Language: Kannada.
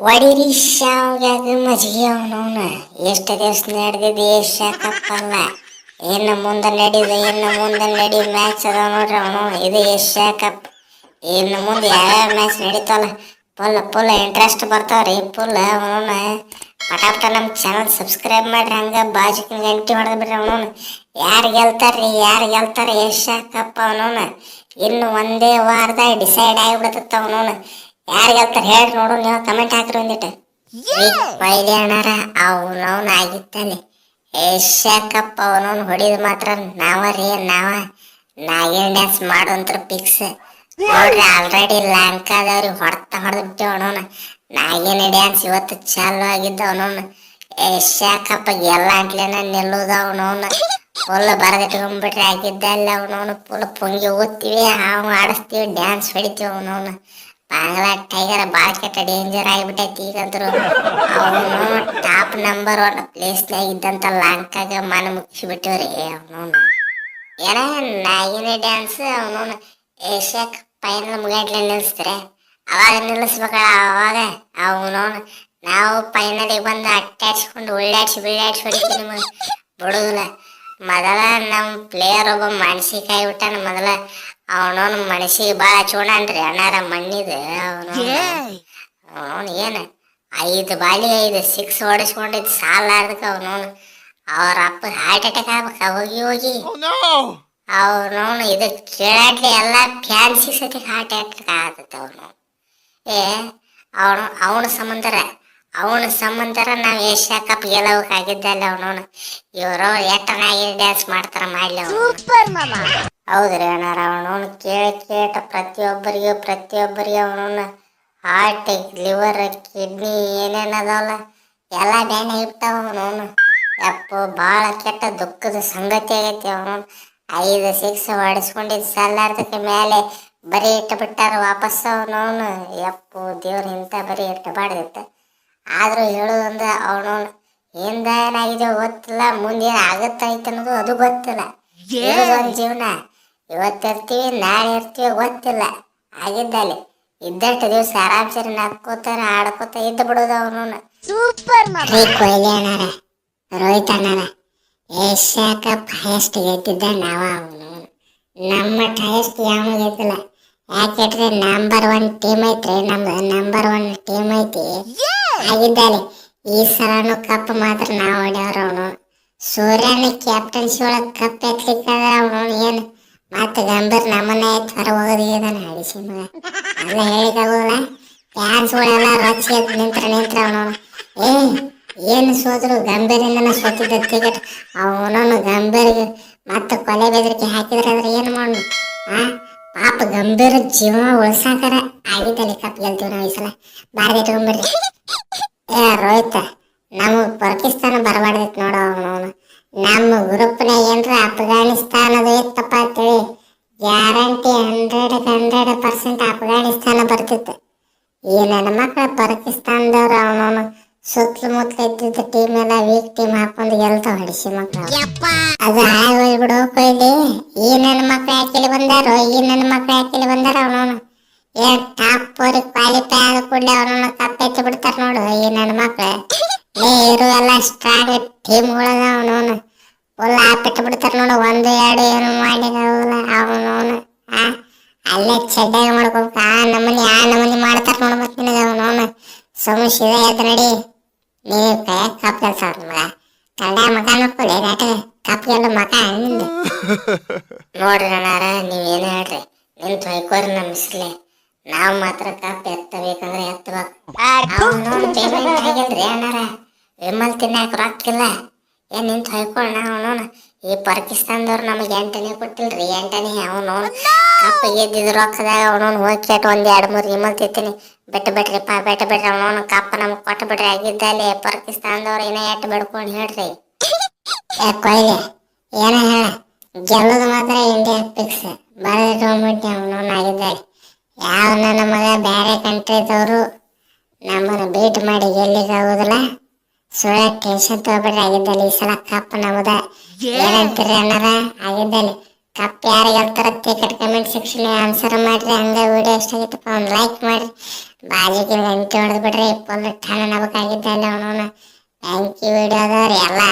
ಒಡಿರಿ ಶಾವ್ಯಾಗ ಮಜ್ಜಿಗೆ ಅವನವನ ಎಷ್ಟು ದಿವಸ ನಡೆದಿದ್ದು ಏಷ್ಯಾ ಕಪ್ಪಲ್ಲ ಇನ್ನು ಮುಂದೆ ನಡೀದು ಇನ್ನು ಮುಂದೆ ನಡಿ ಮ್ಯಾಚ್ ಅದಾವ ನೋಡ್ರಿ ಅವನು ಇದು ಏಷ್ಯಾ ಕಪ್ ಇನ್ನು ಮುಂದೆ ಯಾವ್ಯಾವ ಮ್ಯಾಚ್ ನಡೀತಾವಲ್ಲ ಫುಲ್ ಫುಲ್ ಇಂಟ್ರೆಸ್ಟ್ ಬರ್ತಾವ್ರಿ ಫುಲ್ ಅವನವನ ಪಟಾಪಟ ನಮ್ಮ ಚಾನಲ್ ಸಬ್ಸ್ಕ್ರೈಬ್ ಮಾಡ್ರಿ ಹಂಗ ಬಾಜುಕಿನ ಗಂಟೆ ಹೊಡೆದ್ ಬಿಡ್ರಿ ಅವನವನ ಯಾರು ಗೆಲ್ತಾರ್ರಿ ಯಾರು ಗೆಲ್ತಾರೆ ಏಷ್ಯಾ ಕಪ್ ಅವನವನ ಇನ್ನು ಒಂದೇ ವಾರದಾಗ ಡಿಸೈಡ್ ಆಗಿಬಿಡತ್ತ ಅವನವನ ಯಾರು ಗೆಲ್ತಾರೆ ಹೇಳ್ರಿ ನೋಡು ನೀವು ಕಮೆಂಟ್ ಹಾಕ್ರಿ ಒಂದಿಟ್ಟು ಪೈಲಿ ಅಣ್ಣಾರ ಅವನವನ್ ಆಗಿತ್ತಾನೆ ಏಷ್ಯಾ ಕಪ್ ಅವನವನ್ ಹೊಡಿದ್ ಮಾತ್ರ ನಾವ ರೀ ನಾವ ನಾಗಿನ್ ಡ್ಯಾನ್ಸ್ ಮಾಡೋಂತ್ರ ಫಿಕ್ಸ್ ನೋಡ್ರಿ ಆಲ್ರೆಡಿ ಲಂಕಾದವ್ರಿಗೆ ಹೊಡ್ತಾ ಹೊಡೆದ್ಬಿಟ್ಟು ಅವನವನ. ನಾಗಿನ ಡ್ಯಾನ್ಸ್ ಇವತ್ತು ಚಾಲು ಆಗಿದ್ದ ಅವನವನ. ಏಷ್ಯಾ ಕಪ್ ಎಲ್ಲ ಅಂಟ್ಲೇನ ನಿಲ್ಲುದ ಅವನವನ. ಫುಲ್ ಆಗಿದ್ದ ಅಲ್ಲ ಅವನವನು. ಫುಲ್ ಪುಂಗಿ ಓದ್ತೀವಿ ಹಾವು ಆಡಿಸ್ತೀವಿ ಡ್ಯಾನ್ಸ್ ಹೊಡಿತೀವಿ ಅವನವನು. ಬಾಂಗ್ಲಾ ಟೈಗರ್ ಭಾಳ ಕೆಟ್ಟ ಡೇಂಜರ್ ಆಗಿಬಿಟ್ಟೈತಿ ಈಗಂದ್ರು ಅವನು ಟಾಪ್ ನಂಬರ್ ಒನ್ ಪ್ಲೇಸ್ನಾಗ ಇದ್ದಂತ ಲಂಕಾಗ ಮನ ಮುಗಿಸ್ಬಿಟ್ಟಿವ್ರಿ ಅವನು. ಏನ ನಾಗಿನ ಡ್ಯಾನ್ಸ್ ಅವನು ಏಷ್ಯಾಕ್ ಫೈನಲ್ ಮುಗಿಯಟ್ಲೆ ನಿಲ್ಲಿಸ್ತಾರೆ ಅವಾಗ ನಿಲ್ಲಿಸ್ಬೇಕಲ್ಲ ಅವಾಗ ಅವನು ನಾವು ಫೈನಲಿಗೆ ಬಂದು ಅಟ್ಟಾಡ್ಸ್ಕೊಂಡು ಉಳ್ಳಾಡ್ಸಿ ಬಿಳ್ಳಾಡ್ಸಿ ಹೊಡಿತೀವಿ ನಿಮಗೆ ಬಿಡುದಿಲ್ಲ ಮೊದಲ ನಮ್ಮ ಪ್ಲೇಯರ್ ಒಬ್ಬ ಮಾನಸಿಕ ಬಿಟ್ಟಾನ ಮೊದಲ ಅವನವನು ಮನಸ್ಸಿಗೆ ಭಾಳ ಚೂಡನ್ರಿ ಅಣ್ಣಾರ ಮಣ್ಣಿದ ಅವನು ಅವನು ಏನು ಐದು ಬಾಲಿ ಐದು ಸಿಕ್ಸ್ ಹೊಡಿಸ್ಕೊಂಡಿದ್ದು ಸಾಲಾರ್ದಕ್ಕೆ ಅವನವನು. ಅವ್ರ ಅಪ್ಪ ಹಾರ್ಟ್ ಅಟ್ಯಾಕ್ ಆಗ್ಬೇಕ ಹೋಗಿ ಹೋಗಿ. ಅವನವನು ಇದು ಕೇಳಾಡ್ಲಿ ಎಲ್ಲ ಫ್ಯಾನ್ಸಿ ಸತಿ ಹಾರ್ಟ್ ಅಟ್ಯಾಕ್ ಆಗತ್ತೆ ಅವನು ಏ ಅವನು ಅವನ ಸಂಬಂಧರ ಅವನ ಸಂಬಂಧರ ನಾವು ಏಷ್ಯಾ ಕಪ್ ಆಗಿದ್ದಲ್ಲ ಅವನವನು. ಇವರು ಎಟ್ಟನಾಗಿ ಡ್ಯಾನ್ಸ್ ಮಾಡ್ತಾರ ಮಾಡ್ಲಿ ಅವನು. ಹೌದ್ರಿ ಅಣ್ಣಾರ ಅವನವನು ಕೇಳಿ ಕೇಟ ಪ್ರತಿಯೊಬ್ಬರಿಗೂ ಪ್ರತಿಯೊಬ್ಬರಿಗೆ ಅವನವನು ಹಾರ್ಟ್ ಲಿವರ್ ಕಿಡ್ನಿ ಏನೇನು ಅದಾವಲ್ಲ ಎಲ್ಲ ಡ್ಯಾನ್ ಇರ್ತಾವ ಅವನವನು. ಯಪ್ಪು ಭಾಳ ಕೆಟ್ಟ ದುಃಖದ ಸಂಗತಿ ಆಗೈತಿ ಅವನು ಐದು ಸಿಕ್ಸ್ ಹೊಡೆಸ್ಕೊಂಡಿದ್ದು ಸಲ್ಲಾರ್ದಕ್ಕೆ ಮೇಲೆ ಬರೀ ಇಟ್ಟು ಬಿಟ್ಟಾರ ವಾಪಸ್ ಅವನವನು. ಯಪ್ಪು ದೇವ್ರ ಇಂಥ ಬರೀ ಇಟ್ಟಬಾರ್ದಿತ್ತು ಆದರೂ ಹೇಳೋದಂದ್ರೆ ಅವನು ಹಿಂದ ಏನಾಗಿದೆ ಗೊತ್ತಿಲ್ಲ ಮುಂದೆ ಏನು ಆಗುತ್ತೈತೆ ಅನ್ನೋದು ಅದು ಗೊತ್ತಿಲ್ಲ. ಒಂದು ಜೀವನ. ಇವತ್ತಿರ್ತೀವಿ ನಾಳೆ ಇರ್ತೀವಿ ಗೊತ್ತಿಲ್ಲ. ಆಗಿದ್ದಲ್ಲಿ ಇದ್ದಷ್ಟು ದಿವಸ ಆರಾಮ್ಸರಿ ನಕ್ಕೋತಾರ ಆಡ್ಕೋತ ಇದ್ದು ಬಿಡೋದು ಅವನು ಸೂಪರ್ ಕೊಹ್ಲಿ ಅಣ್ಣಾರ ರೋಹಿತ್ ಅಣ್ಣಾರ ಏಷ್ಯಾ ಕಪ್ ಹೈಯೆಸ್ಟ್ ಗೆದ್ದಿದ್ದ ನಾವ ಅವನು ನಮ್ಮ ಹೈಯೆಸ್ಟ್ ಯಾವ ಗೆದ್ದಿಲ್ಲ. ಯಾಕೆಂದ್ರೆ ನಂಬರ್ ಒನ್ ಟೀಮ್ ಐತ್ರಿ ನಮ್ದು ನಂಬರ್ ಒನ್ ಟೀಮ್ ಐತಿ. ಆಗಿದ್ದಲ್ಲಿ ಈ ಸಲನು ಕಪ್ ಮಾತ್ರ ನಾವು ಹೊಡ್ಯವ್ರ ಅವನು. ಸೂರ್ಯನ ಕ್ಯಾಪ್ಟನ್ಸಿ ಒಳಗೆ ಕಪ್ ಎತ್ಲಿಕ್ಕಂದ್ರೆ ಅವನು ಏನು? ಮತ್ತೆ ಗಂಭೀರ್ ನಮ್ಮನ್ನ ಎತ್ತು ಹೊರ ಹೋಗೋದಿದ್ದಾನೆ ಅಡಿಸಿ ಮಗ ಅಲ್ಲ ಹೇಳಿದಾಗಲ್ಲ. ಫ್ಯಾನ್ಸ್ಗಳೆಲ್ಲ ರೊಚ್ಚಿ ಎದ್ದು ನಿಂತ್ರ ನಿಂತ್ರ ಅವನು. ಏ, ಏನು ಸೋದ್ರು? ಗಂಭೀರಿಂದನ ಸೋತಿದ್ದ ಟಿಕೆಟ್ ಅವನನ್ನು ಗಂಭೀರಿಗೆ ಮತ್ತೆ ಕೊಲೆ ಬೆದರಿಕೆ ಹಾಕಿದ್ರೆ ಅಂದ್ರೆ ಏನು ಮಾಡೋಣ? ಆ? ಪಾಪ ಗಂಭೀರ ಜೀವ ಉಳ್ಸಾಕರ ಆಗಿದ್ದಲ್ಲಿ ಕಪ್ ಗೆಲ್ತೀವಿ ನಾವು ಈ ಸಲ. ಬಾರದೆ ಇಟ್ಕೊಂಡ್ಬಿಡ್ರಿ. ಏ ರೋಹಿತ ನಮಗ್ ಪಾಕಿಸ್ತಾನ ಬರಬಾರ್ದಿತ್ತು ನೋಡ ಅವನು ನಮ್ಮ ಗ್ರೂಪ್ನಾಗ ಏನ್ರ ಅಫ್ಘಾನಿಸ್ತಾನದ ಇತ್ತಪ್ಪ ಅಂತೇಳಿ guarantee hundred hundred percent Afghanistan ಬರ್ತಿತ್ತು. ಈ ನನ್ನ ಮಕ್ಕಳ ಪಾಕಿಸ್ತಾನದವ್ರು ಅವನವನು. ಸುತ್ತಮುತ್ತಲ ಇದ್ದಿದ್ದ ಟೀಮ್ ಎಲ್ಲ ವೀಕ್ ಟೀಮ್ ಹಾಕೊಂಡು ಗೆಲ್ತಾವ ಹಡಿಸಿ ಮಕ್ಕಳು ಅದು ಆಗೋಗ್ಬಿಡು ಕೊಯ್ಲಿ ಈ ನನ್ನ ಮಕ್ಳು ಯಾಕಿಲ್ಲಿ ಬಂದಾರೋ ಈ ನನ್ನ ಮಕ್ಳು ಯಾಕಿಲ್ಲಿ ಬಂದಾರ ಅವನು ಏನ್ ಟಾಪ್ ಫೋರ್ ಕ್ವಾಲಿಫೈ ಆದ ಕೂಡಲೇ ಅವನನ್ನ ಕಪ್ಪೆತ್ತಿ ಬಿಡ್ತಾರ ನೋಡು ಈ ನನ್ನ ಮಕ್ಳು. ಏ ಇರು ಎಲ್ಲ ಸ್ಟ್ರಾಂಗ್ ಟೀಮ್ಗಳದ ಅವನವನು. ಫುಲ್ ಹಾಪಿಟ್ಟು ಬಿಡ್ತಾರ ನೋಡು ಒಂದು ಎರಡು ಏನು ಮಾಡಿದಾವಲ್ಲ ಅವನವನು. ಆ ಅಲ್ಲೇ ಚೆಡ್ಡಾಗ ಮಾಡ್ಕೋಬೇಕು ಆ ನಮನಿ ಆ ನಮನಿ ಮಾಡ್ತಾರ ನೋಡು ಮತ್ತೆ ನಿನಗೆ ಅವನವನು. ಸೋಮಶಿವ ಎದ್ದು ನಡಿ. ನೀವು ಕೈ ಕಪ್ ಕೆಲಸ ಮಗ ಕನ್ನಡ ಮಗ ನೋಡ್ಕೊಳ್ಳಿ ನಾಟ ಕಪ್ ಗೆಲ್ಲ ಮಗ ನಿಂದು. ನೋಡ್ರಿ ಅಣ್ಣಾರ ನೀವೇನು ಹೇಳ್ರಿ? ನಿಂತು ಹೊಯ್ಕೋರಿ ನಮ್ಮ ಮಿಸ್ಲೆ ನಾವು ಮಾತ್ರ ಕಪ್ ಎತ್ತಬೇಕಂದ್ರೆ ಎತ್ತಬೇಕು ಪೇಮೆಂಟ್ ಆಗಿಲ್ರಿ ಅಣ್ಣಾರ. ವಿಮಲ್ ತಿನ್ನಾಕ ರೊಕ್ಕಿಲ್ಲ. ಏನ್ ನಿಂತು ಹೊಯ್ಕೊಳ್ಳ ಅವನು ಈ ಪಾಕಿಸ್ತಾನದವ್ರು ನಮಗೆ ಎಂಟನೇ ಕೊಟ್ಟಿಲ್ರಿ, ಎಂಟನೇ ಅವನು. ಕಪ್ಪ ಗೆದ್ದಿದ್ ರೊಕ್ಕದಾಗ ಅವನು ಹೋಗಿ ಕೆಟ್ಟು ಒಂದ್ ಎರಡು ಮೂರು ವಿಮಲ್ ತಿಂತೀನಿ ಬೆಟ್ಟ ಬಿಡ್ರಿಪ್ಪ ಬೆಟ್ಟ ಬಿಡ್ರಿ ಅವನು ಕಪ್ಪ ನಮಗೆ ಕೊಟ್ಟು ಬಿಡ್ರಿ ಆಗಿದ್ದಲ್ಲಿ ಪಾಕಿಸ್ತಾನದವ್ರು ಏನೋ ಎಟ್ಟು ಬಿಡ್ಕೊಂಡು ಹೇಳ್ರಿ. ಏ ಕೊಯ್ಲಿ, ಏನ ಹೇಳ? ಗೆಲ್ಲೋದು ಮಾತ್ರ ಇಂಡಿಯಾ ಫಿಕ್ಸ್ ಬರೋದು ತಗೊಂಡ್ಬಿಟ್ಟು ಅವನವನು ಆಗಿದ್ದಾಳೆ ಯಾವ ನನ್ನ ಮಗ? ಬೇರೆ ಕಂಟ್ರಿದವರು ನಮ್ಮನ್ನು ಭೇಟಿ ಮಾಡಿ ಗೆಲ್ಲಿಗಾಗೋದಿಲ್ಲ ಸುಳ್ಳ ಟೆನ್ಷನ್ ತಗೋಬೇಡ್ರಿ ಆಗಿದ್ದಲ್ಲಿ ಈ ಸಲ ಕಪ್ ನಮ್ಮದ ಏನಂತೀರಿ ಅಣ್ಣಾರ? ಆಗಿದ್ದಲ್ಲಿ ಕಪ್ ಯಾರು ಗೆಲ್ತಾರ ಟಿಕೆಟ್ ಕಮೆಂಟ್ ಸೆಕ್ಷನ್ ಆನ್ಸರ್ ಮಾಡ್ರಿ. ಹಂಗ ವಿಡಿಯೋ ಇಷ್ಟ ಆಗಿತ್ತಪ್ಪ ಒಂದು ಲೈಕ್ ಮಾಡ್ರಿ. ಬಾಜಿಗೆ ಗಂಟೆ ಹೊಡೆದು ಬಿಡ್ರಿ. ಫುಲ್ ಠಾಣ ನಬಕಾಗಿದ್ದ ಅಲ್ಲಿ ಅವನವನ. ಥ್ಯಾಂಕ್ ಯು ವಿಡಿಯೋ ಅದಾವ್ರಿ ಎಲ್ಲ.